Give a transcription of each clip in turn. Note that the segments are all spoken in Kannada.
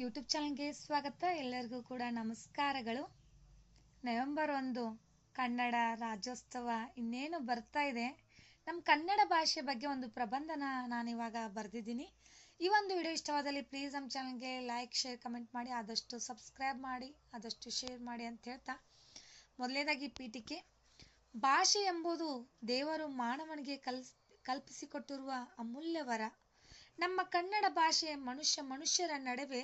ಯೂಟ್ಯೂಬ್ ಚಾನಲ್ಗೆ ಸ್ವಾಗತ. ಎಲ್ಲರಿಗೂ ಕೂಡ ನಮಸ್ಕಾರಗಳು. ನವೆಂಬರ್ ಒಂದು, ಕನ್ನಡ ರಾಜ್ಯೋತ್ಸವ ಇನ್ನೇನು ಬರ್ತಾ ಇದೆ. ನಮ್ಮ ಕನ್ನಡ ಭಾಷೆ ಬಗ್ಗೆ ಒಂದು ಪ್ರಬಂಧನ ನಾನಿವಾಗ ಬರೆದಿದ್ದೀನಿ. ಈ ಒಂದು ವಿಡಿಯೋ ಇಷ್ಟವಾದಲ್ಲಿ ಪ್ಲೀಸ್ ನಮ್ಮ ಚಾನಲ್ಗೆ ಲೈಕ್, ಶೇರ್, ಕಮೆಂಟ್ ಮಾಡಿ. ಆದಷ್ಟು ಸಬ್ಸ್ಕ್ರೈಬ್ ಮಾಡಿ, ಆದಷ್ಟು ಶೇರ್ ಮಾಡಿ ಅಂತ ಹೇಳ್ತಾ ಮೊದಲನೇದಾಗಿ ಪೀಠಿಕೆ. ಭಾಷೆ ಎಂಬುದು ದೇವರು ಮಾನವನಿಗೆ ಕಲ್ಸ್, ಕಲ್ಪಿಸಿಕೊಟ್ಟಿರುವ ಅಮೂಲ್ಯ ವರ. ನಮ್ಮ ಕನ್ನಡ ಭಾಷೆ ಮನುಷ್ಯ ಮನುಷ್ಯರ ನಡುವೆ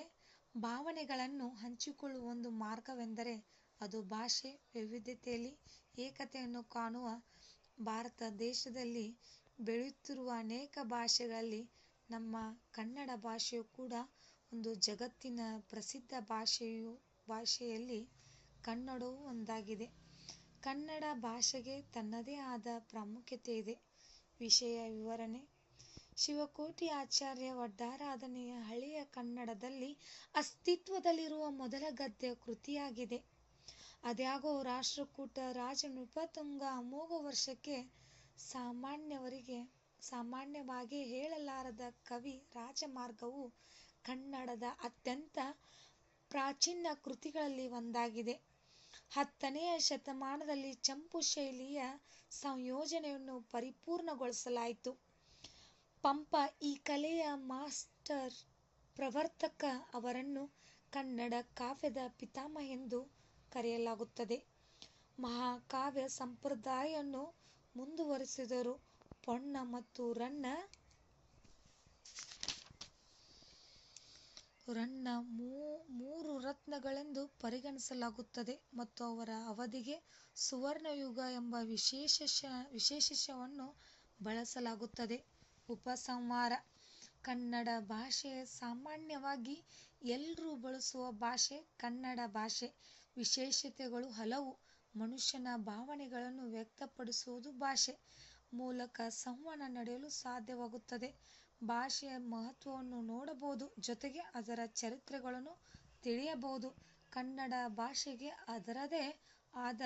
ಭಾವನೆಗಳನ್ನು ಹಂಚಿಕೊಳ್ಳುವ ಒಂದು ಮಾರ್ಗವೆಂದರೆ ಅದು ಭಾಷೆ ವೈವಿಧ್ಯತೆಯಲ್ಲಿ ಏಕತೆಯನ್ನು ಕಾಣುವ ಭಾರತ ದೇಶದಲ್ಲಿ ಬೆಳೆಯುತ್ತಿರುವ ಅನೇಕ ಭಾಷೆಗಳಲ್ಲಿ ನಮ್ಮ ಕನ್ನಡ ಭಾಷೆಯು ಕೂಡ ಒಂದು ಜಗತ್ತಿನ ಪ್ರಸಿದ್ಧ ಭಾಷೆಯು, ಭಾಷೆಯಲ್ಲಿ ಕನ್ನಡವೂ ಒಂದಾಗಿದೆ. ಕನ್ನಡ ಭಾಷೆಗೆ ತನ್ನದೇ ಆದ ಪ್ರಾಮುಖ್ಯತೆ ಇದೆ. ವಿಷಯ ವಿವರಣೆ. ಶಿವಕೋಟಿ ಆಚಾರ್ಯ ವಡ್ಡಾರಾಧನೆಯ ಹಳೆಯ ಕನ್ನಡದಲ್ಲಿ ಅಸ್ತಿತ್ವದಲ್ಲಿರುವ ಮೊದಲ ಗದ್ಯ ಕೃತಿಯಾಗಿದೆ. ಅದ್ಯಾಗೋ ರಾಷ್ಟ್ರಕೂಟ ರಾಜ ನೃಪತುಂಗ ಅಮೋಘ ವರ್ಷಕ್ಕೆ ಸಾಮಾನ್ಯವರಿಗೆ, ಸಾಮಾನ್ಯವಾಗಿ ಹೇಳಲಾರದ ಕವಿ ರಾಜಮಾರ್ಗವು ಕನ್ನಡದ ಅತ್ಯಂತ ಪ್ರಾಚೀನ ಕೃತಿಗಳಲ್ಲಿ ಒಂದಾಗಿದೆ. ಹತ್ತನೆಯ ಶತಮಾನದಲ್ಲಿ ಚಂಪು ಶೈಲಿಯ ಸಂಯೋಜನೆಯನ್ನು ಪರಿಪೂರ್ಣಗೊಳಿಸಲಾಯಿತು. ಪಂಪ ಈ ಕಲೆಯ ಮಾಸ್ಟರ್ ಪ್ರವರ್ತಕ ಅವರನ್ನು ಕನ್ನಡ ಕಾವ್ಯದ ಪಿತಾಮಹ ಎಂದು ಕರೆಯಲಾಗುತ್ತದೆ. ಮಹಾಕಾವ್ಯ ಸಂಪ್ರದಾಯವನ್ನು ಮುಂದುವರಿಸಿದರು. ಪೊನ್ನ ಮತ್ತು ರನ್ನ ರನ್ನ ಮೂರು ರತ್ನಗಳೆಂದು ಪರಿಗಣಿಸಲಾಗುತ್ತದೆ ಮತ್ತು ಅವರ ಅವಧಿಗೆ ಸುವರ್ಣಯುಗ ಎಂಬ ವಿಶೇಷ ವಿಶೇಷವನ್ನು ಬಳಸಲಾಗುತ್ತದೆ. ಉಪಸಂಹಾರ. ಕನ್ನಡ ಭಾಷೆ ಸಾಮಾನ್ಯವಾಗಿ ಎಲ್ಲರೂ ಬಳಸುವ ಭಾಷೆ ಕನ್ನಡ ಭಾಷೆ. ವಿಶೇಷತೆಗಳು ಹಲವು. ಮನುಷ್ಯನ ಭಾವನೆಗಳನ್ನು ವ್ಯಕ್ತಪಡಿಸುವುದು ಭಾಷೆ. ಮೂಲಕ ಸಂವಹನ ನಡೆಯಲು ಸಾಧ್ಯವಾಗುತ್ತದೆ. ಭಾಷೆಯ ಮಹತ್ವವನ್ನು ನೋಡಬಹುದು. ಜೊತೆಗೆ ಅದರ ಚರಿತ್ರೆಗಳನ್ನು ತಿಳಿಯಬಹುದು. ಕನ್ನಡ ಭಾಷೆಗೆ ಅದರದೇ ಆದ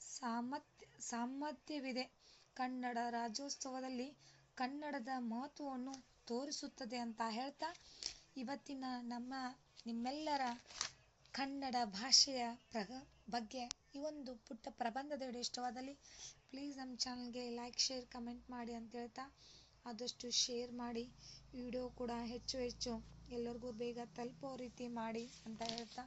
ಸಾಮರ್ಥ್ಯ ಸಾಮರ್ಥ್ಯವಿದೆ. ಕನ್ನಡ ರಾಜ್ಯೋತ್ಸವದಲ್ಲಿ ಕನ್ನಡದ ಮಹತ್ವವನ್ನು ತೋರಿಸುತ್ತದೆ ಅಂತ ಹೇಳ್ತಾ ಇವತ್ತಿನ ನಮ್ಮ ನಿಮ್ಮೆಲ್ಲರ ಕನ್ನಡ ಭಾಷೆಯ ಪ್ರಗ, ಬಗ್ಗೆ ಈ ಒಂದು ಪುಟ್ಟ ಪ್ರಬಂಧದ ವಿಡಿಯೋ ಇಷ್ಟವಾದಲ್ಲಿ ಪ್ಲೀಸ್ ನಮ್ಮ ಚಾನಲ್ಗೆ ಲೈಕ್ ಶೇರ್ ಕಮೆಂಟ್ ಮಾಡಿ ಅಂತ ಹೇಳ್ತಾ ಆದಷ್ಟು ಶೇರ್ ಮಾಡಿ ವಿಡಿಯೋ ಕೂಡ ಹೆಚ್ಚು ಹೆಚ್ಚು ಎಲ್ಲರಿಗೂ ಬೇಗ ತಲುಪೋ ರೀತಿ ಮಾಡಿ ಅಂತ ಹೇಳ್ತಾ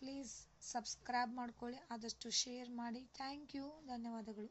ಪ್ಲೀಸ್ ಸಬ್ಸ್ಕ್ರೈಬ್ ಮಾಡ್ಕೊಳ್ಳಿ, ಆದಷ್ಟು ಶೇರ್ ಮಾಡಿ. ಥ್ಯಾಂಕ್ ಯು ಧನ್ಯವಾದಗಳು.